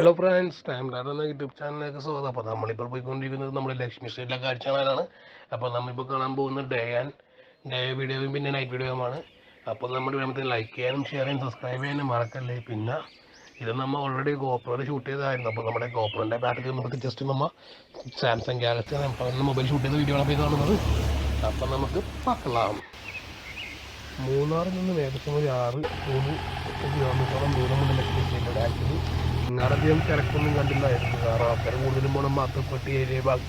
Hello friends time data എന്ന YouTube ചാനലിലേക്ക് സ്വാഗതം. അപ്പോൾ നമ്മളിപ്പോൾ പോയിക്കൊണ്ടിരിക്കുന്നത് നമ്മുടെ ലക്ഷ്മി സ്റ്റേറ്റിലെ കാഴ്ച കാണാനാണ് അപ്പോൾ നമ്മളിപ്പോൾ കാണാൻ പോകുന്ന ഡേ ആൻഡ് ഡേ വീഡിയോയും പിന്നെ നൈറ്റ് വീഡിയോയുമാണ് അപ്പോൾ നമ്മുടെ വീഡിയോ ലൈക്ക് ചെയ്യാനും ഷെയർ ചെയ്യാനും സബ്സ്ക്രൈബ് ചെയ്യാനും മറക്കല്ലേ? പിന്നെ ഇത് നമ്മൾ ഓൾറെഡി ഗോപ്രോയിൽ ഷൂട്ട് ചെയ്തതായിരുന്നു. അപ്പോൾ നമ്മുടെ ഗോപ്രോന്റെ ബാറ്ററി നമുക്ക് ജസ്റ്റ് നമ്മൾ സാംസങ് ഗാലക്സി നമ്മൾ മൊബൈൽ ഷൂട്ട് ചെയ്ത വീഡിയോ ആണ് ഇപ്പോൾ ഇത് കാണുന്നത്. അപ്പോൾ നമുക്ക് പാക്കലാം. മൂന്നാറിൽ നിന്ന് ഏകദേശം ഒരു ആറ് മൂന്ന് കിലോമീറ്ററോളം ദൂരമുണ്ട് ലക്ഷ്മി ഇങ്ങാടധികം തിരക്കൊന്നും കണ്ടില്ലായിരുന്നു. കാരണം ആൾക്കാർ കൂടുതലും പോകണം മാത്തപ്പെട്ടി ഏരിയ ഭാഗ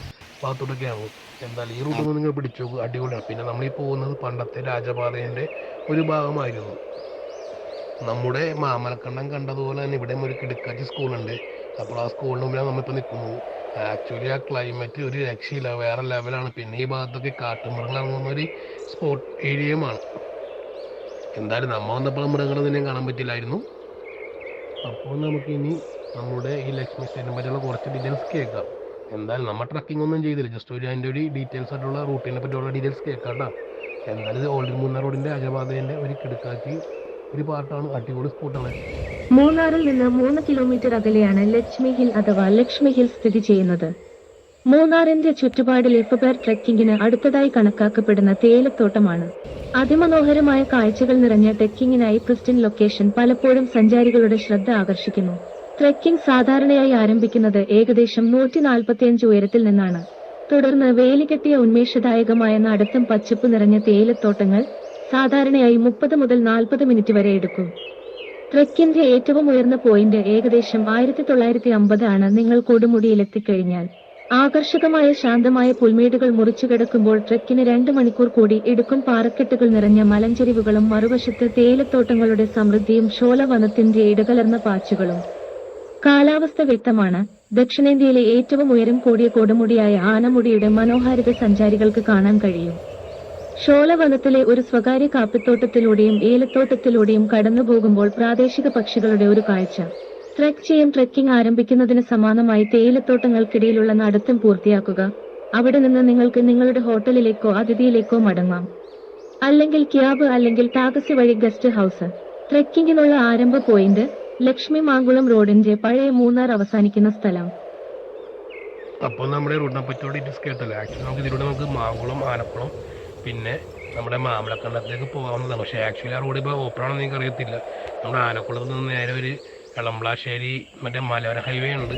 ഭാഗത്തോട്ടൊക്കെ ആകും എന്തായാലും ഈ റൂട്ട് നിങ്ങൾ പിടിച്ചു? അടിപൊളിയാണ് പിന്നെ നമ്മൾ ഈ പോകുന്നത് പണ്ടത്തെ രാജപാതേന്റെ ഒരു ഭാഗമായിരുന്നു. നമ്മുടെ മാമലക്കണ്ടം കണ്ടതുപോലെ തന്നെ ഇവിടെ ഒരു കിടക്കാച്ചി സ്കൂളുണ്ട്. അപ്പോൾ ആ സ്കൂളിന് മുമ്പിലാണ് നമ്മളിപ്പോൾ നിൽക്കുന്നത് ആക്ച്വലി ആ ക്ലൈമറ്റ് ഒരു രക്ഷയില്ല. വേറെ ലെവലാണ് പിന്നെ ഈ ഭാഗത്തൊക്കെ കാട്ടുമൃഗങ്ങൾ ഇറങ്ങുന്ന ഒരു സ്പോട്ട് ഏരിയയുമാണ് എന്തായാലും നമ്മ വന്നപ്പോൾ മൃഗങ്ങളൊന്നും കാണാൻ പറ്റില്ലായിരുന്നു. അപ്പോൾ നമുക്കിനി നമ്മുടെ ഈ ലക്ഷ്മി സ്റ്റേറ്റിനെ പറ്റിയുള്ള കുറച്ച് ഡീറ്റെയിൽസ് കേൾക്കാം. എന്തായാലും നമ്മൾ ട്രക്കിംഗ് ഒന്നും ചെയ്തില്ല. ജസ്റ്റ് ഒരു അതിന്റെ ഒരു ഡീറ്റെയിൽസ് ആയിട്ടുള്ള റൂട്ടിനെ പറ്റിയുള്ള ഡീറ്റെയിൽസ് കേൾക്കാം കേട്ടോ എന്തായാലും ഇത് ഓൾഡ് മൂന്നാർ റോഡിന്റെ അജപാതേന്റെ ഒരു കിടക്കാച്ചി ഒരു പാർട്ടാണ് അടിപൊളി സ്പോട്ടാണ് മൂന്നാറിൽ നിന്ന് മൂന്ന് കിലോമീറ്റർ അകലെയാണ് ലക്ഷ്മി ഹിൽ അഥവാ ലക്ഷ്മി ഹിൽ സ്ഥിതി ചെയ്യുന്നത്. മൂന്നാറിന്റെ ചുറ്റുപാടിൽ എഫുബേർ ട്രെക്കിങ്ങിന് അടുത്തതായി കണക്കാക്കപ്പെടുന്ന തേയിലത്തോട്ടമാണ്. അതിമനോഹരമായ കാഴ്ചകൾ നിറഞ്ഞ ട്രെക്കിങ്ങിനായി പ്രിസ്റ്റിൻ ലൊക്കേഷൻ പലപ്പോഴും സഞ്ചാരികളുടെ ശ്രദ്ധ ആകർഷിക്കുന്നു. ട്രെക്കിംഗ് സാധാരണയായി ആരംഭിക്കുന്നത് ഏകദേശം നൂറ്റി നാൽപ്പത്തിയഞ്ച് ഉയരത്തിൽ നിന്നാണ്. തുടർന്ന് വേലികെട്ടിയ ഉന്മേഷദായകമായ നടത്തും പച്ചപ്പ് നിറഞ്ഞ തേയിലത്തോട്ടങ്ങൾ സാധാരണയായി മുപ്പത് മുതൽ നാൽപ്പത് മിനിറ്റ് വരെ എടുക്കും. ട്രെക്കിന്റെ ഏറ്റവും ഉയർന്ന പോയിന്റ് ഏകദേശം ആയിരത്തി തൊള്ളായിരത്തി അമ്പത് ആണ് നിങ്ങൾ കൊടുമുടിയിലെത്തിക്കഴിഞ്ഞാൽ. ആകർഷകമായ ശാന്തമായ പുൽമേടുകൾ മുറിച്ചു കിടക്കുമ്പോൾ ട്രെക്കിന് രണ്ട് മണിക്കൂർ കൂടി എടുക്കും പാറക്കെട്ടുകൾ നിറഞ്ഞ മലഞ്ചെരിവുകളും മറുവശത്ത് തേയിലത്തോട്ടങ്ങളുടെ സമൃദ്ധിയും ഷോലവനത്തിന്റെ ഇടകലർന്ന പാച്ചുകളും. കാലാവസ്ഥ വ്യക്തമാണ്. ദക്ഷിണേന്ത്യയിലെ ഏറ്റവും ഉയരം കൂടിയ കൊടുമുടിയായ ആനമുടിയുടെ മനോഹാരിത സഞ്ചാരികൾക്ക് കാണാൻ കഴിയും. ഷോളവനത്തിലെ ഒരു സ്വകാര്യ കാപ്പിത്തോട്ടത്തിലൂടെയും ഏലത്തോട്ടത്തിലൂടെയും കടന്നു പോകുമ്പോൾ പ്രാദേശിക പക്ഷികളുടെ ഒരു കാഴ്ച. ട്രെക്ക് ചെയ്യാൻ ട്രെക്കിംഗ് ആരംഭിക്കുന്നതിന് സമാനമായി തേയിലത്തോട്ടങ്ങൾക്കിടയിലുള്ള നടത്തം പൂർത്തിയാക്കുക. അവിടെ നിന്ന് നിങ്ങൾക്ക് നിങ്ങളുടെ ഹോട്ടലിലേക്കോ അതിഥിയിലേക്കോ മടങ്ങാം. അല്ലെങ്കിൽ ക്യാബ് അല്ലെങ്കിൽ ടാക്സി വഴി ഗസ്റ്റ് ഹൗസ്. ട്രെക്കിങ്ങിനുള്ള ആരംഭ പോയിന്റ് ലക്ഷ്മി മാങ്കുളം റോഡിന്റെ പഴയ മൂന്നാർ അവസാനിക്കുന്ന സ്ഥലം. അപ്പോൾ നമ്മുടെ റൂട്ടിനെ മാങ്കുളം പിന്നെ നമ്മുടെ മാമലക്കണ്ടത്തേക്ക് പോകാവുന്നതാണ്. പക്ഷേ ആക്ച്വലി ആ റോഡ് ഇപ്പോൾ ഓപ്പൺ ആണെന്ന് നിങ്ങൾക്ക് അറിയത്തില്ല നമ്മുടെ ആനക്കുളത്ത് നിന്ന് നേരെ ഒരു എളമ്പ്ലാശ്ശേരി മറ്റേ മലയോര ഹൈവേ ഉണ്ട്.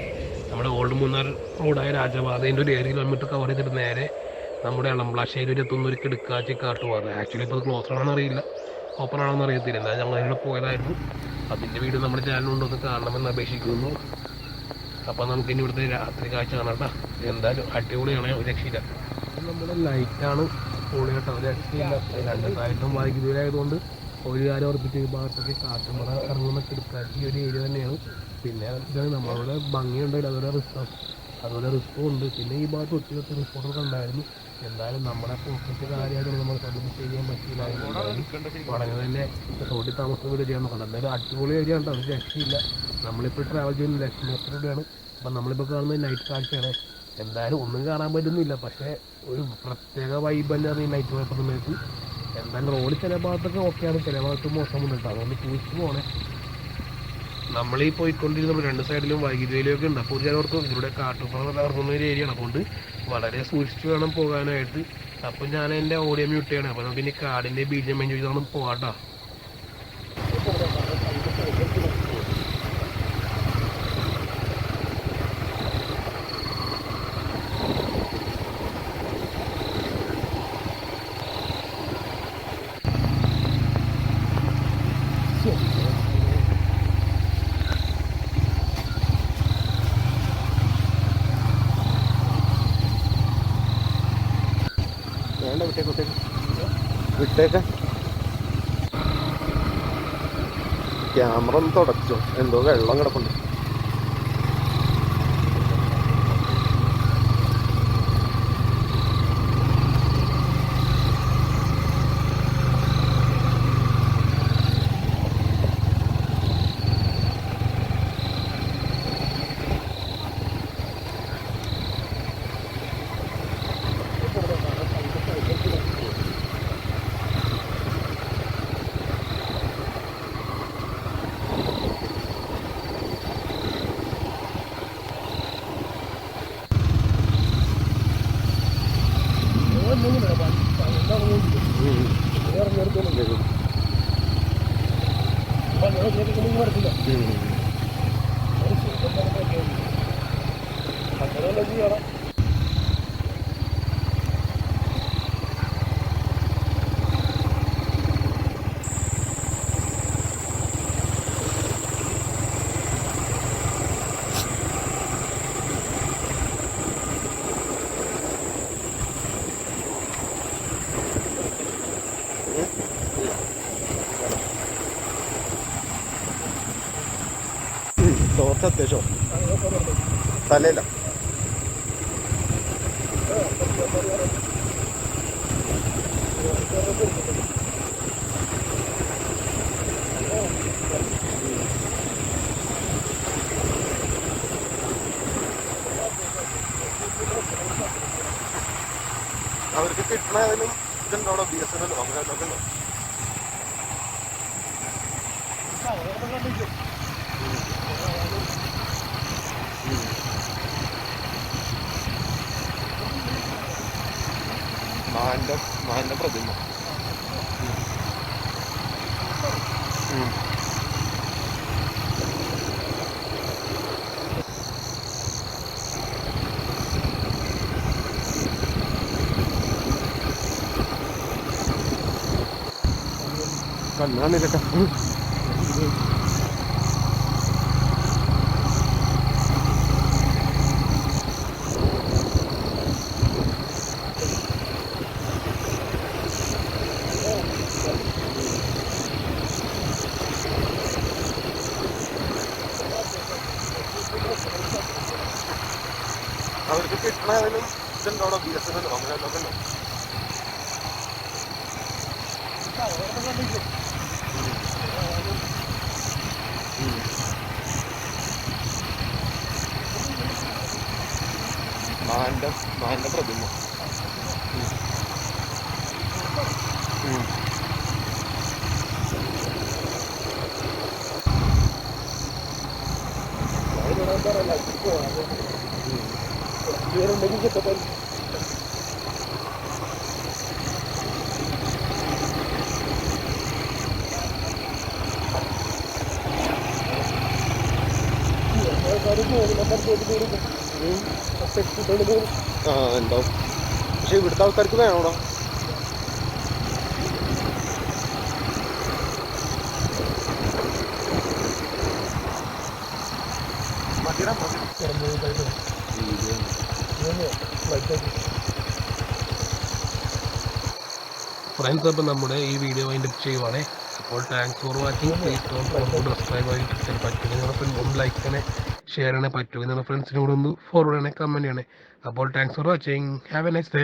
നമ്മുടെ ഓൾഡ് മൂന്നാർ റോഡായ രാജപാതേന്റെ ഒരു ഏഴ് കിലോമീറ്റർ കവർ ചെയ്തിട്ട് നേരെ നമ്മുടെ എളമ്പ്ലാശ്ശേരി ഒരു എത്തുന്ന ഒരു കിടക്കാച്ചി കാട്ടുപോകാറ് ആക്ച്വലി ഇപ്പോൾ ക്ലോസ് ആണെന്ന് അറിയില്ല. ഓപ്പൺ ആണെന്ന് അറിയത്തില്ല. എന്തായാലും ഞങ്ങൾ അതിലൂടെ പോയതായിരുന്നു. അതിന്റെ വീഡിയോ നമ്മുടെ ചാനലുണ്ട് ഒന്ന് കാണണമെന്ന് അപേക്ഷിക്കുന്നു. അപ്പോൾ നമുക്ക് ഇനി ഇവിടുത്തെ രാത്രി കാഴ്ച കാണാം എന്തായാലും അടിപൊളിയാണ് ഒരു രക്ഷയില്ല. നമ്മുടെ ലൈറ്റാണ് പൊളി കേട്ടോ ഒരു രക്ഷയില്ല. രണ്ടായിട്ടും വൈദ്യുതിയായതുകൊണ്ട് ഒരു കാര്യം ഉറപ്പിച്ച് ഈ ഭാഗത്തൊക്കെ കാട്ടുമറ ഇറങ്ങുന്ന കിടക്കാച്ചി ഒരു ഏരിയ തന്നെയാണ്. പിന്നെ ഇതാണ് നമ്മളുടെ ഭംഗിയുണ്ടെങ്കിൽ അതുപോലെ റിസ്ക് അതുപോലെ റിസ്ക്കും ഉണ്ട്. പിന്നെ ഈ ഭാഗത്ത് ഒത്തിരി ഒത്തിരി റിസ്കോട്ടൊക്കെ ഉണ്ടായിരുന്നു. എന്തായാലും നമ്മുടെ പോക്കറ്റ് കാര്യമായിട്ട് നമ്മൾ സർവീസ് ചെയ്യാൻ പറ്റിയില്ല ഉടനെ തന്നെ റോഡിൽ താമസം വീട് ചെയ്യാൻ നോക്കണം എന്തായാലും അടിപൊളി ഏരിയ ഉണ്ട് അത് രക്ഷയില്ല. നമ്മളിപ്പോൾ ട്രാവൽ ചെയ്യുന്ന ലക്ഷ്മീശ്വരൂടെയാണ് അപ്പം നമ്മളിപ്പോൾ കാണുന്നത് നൈറ്റ് കാഴ്ചയാണ്. എന്തായാലും ഒന്നും കാണാൻ പറ്റുന്നില്ല. പക്ഷേ ഒരു പ്രത്യേക വൈബ് തന്നെയാണ് ഈ നൈറ്റ് പേപ്പർ സമയത്ത് എന്തായാലും റോഡ് ചില ഭാഗത്തൊക്കെ ഓക്കെയാണ് ചില ഭാഗത്ത് മോശമുണ്ട് കേട്ടോ അതുകൊണ്ട് സൂക്ഷിച്ച് പോകണേ നമ്മൾ ഈ പോയിക്കൊണ്ടിരുന്ന രണ്ട് സൈഡിലും വൈദ്യുതി വേലിയൊക്കെ ഉണ്ട് അപ്പോൾ ചിലവർക്കും ഇതിലൂടെ കാട്ടുപുറം ഇറങ്ങുന്ന ഒരു ഏരിയയാണ്. അതുകൊണ്ട് വളരെ സൂക്ഷിച്ച് വേണം പോകാനായിട്ട്. അപ്പം ഞാൻ എന്റെ ഓഡിയോ മ്യൂട്ട് അപ്പോൾ നമുക്ക് ഇനി കാടിന്റെ ബീജം എൻജോയ് ചെയ്താണ് പോകാട്ടോ വേണ്ട വിട്ടേക്ക് വിട്ടേക്ക് വിട്ടേക്ക്. ക്യാമറ ഒന്ന് തുടച്ചോ. എന്തോ വെള്ളം കിടപ്പുണ്ട്. ഉം. ഉം. തോർച്ച അത്യാവശ്യം തലയില്ല അവർക്ക് കിട്ടണതിനും ഇതുണ്ടോ അവിടെ ബി എസ് എൻ എൽ അങ്ങനെ അതൊക്കെ ഉണ്ടോ മാന്റെ മാന്റെ പ്രതിമ ഉം. കണ്ണാണില്ലക്ക ഇതുണ്ട് അവിടെ ബി എസ് എൻ എല്ലോ അങ്ങനെ അതൊക്കെ ഉണ്ടോ മാന്റെ മാന്റെ പ്രതിമ. ഉം. ഉം. ആ ഉണ്ടാവും പക്ഷെ ഇവിടുത്തെ ആൾക്കാർക്ക് വേണോടാ മതിടാ മതി ഫ്രണ്ട്സ് അപ്പം നമ്മുടെ ഈ വീഡിയോ വൈൻഡ് അപ്പ് ചെയ്യുവാണേ. അപ്പോൾ താങ്ക്സ് ഫോർ വാച്ചിങ് സബ്സ്ക്രൈബ് ആയിട്ട് പറ്റും നിങ്ങളുടെ ഫ്രണ്ട് ഒന്ന് ലൈക്ക് ചെയ്യണേ ഷെയർ ചെയ്യണേ പറ്റും നിങ്ങളുടെ ഒന്ന് ഫോർവേഡ് ചെയ്യണേ കമന്റ് ചെയ്യണേ. അപ്പോൾ thanks for watching have a nice day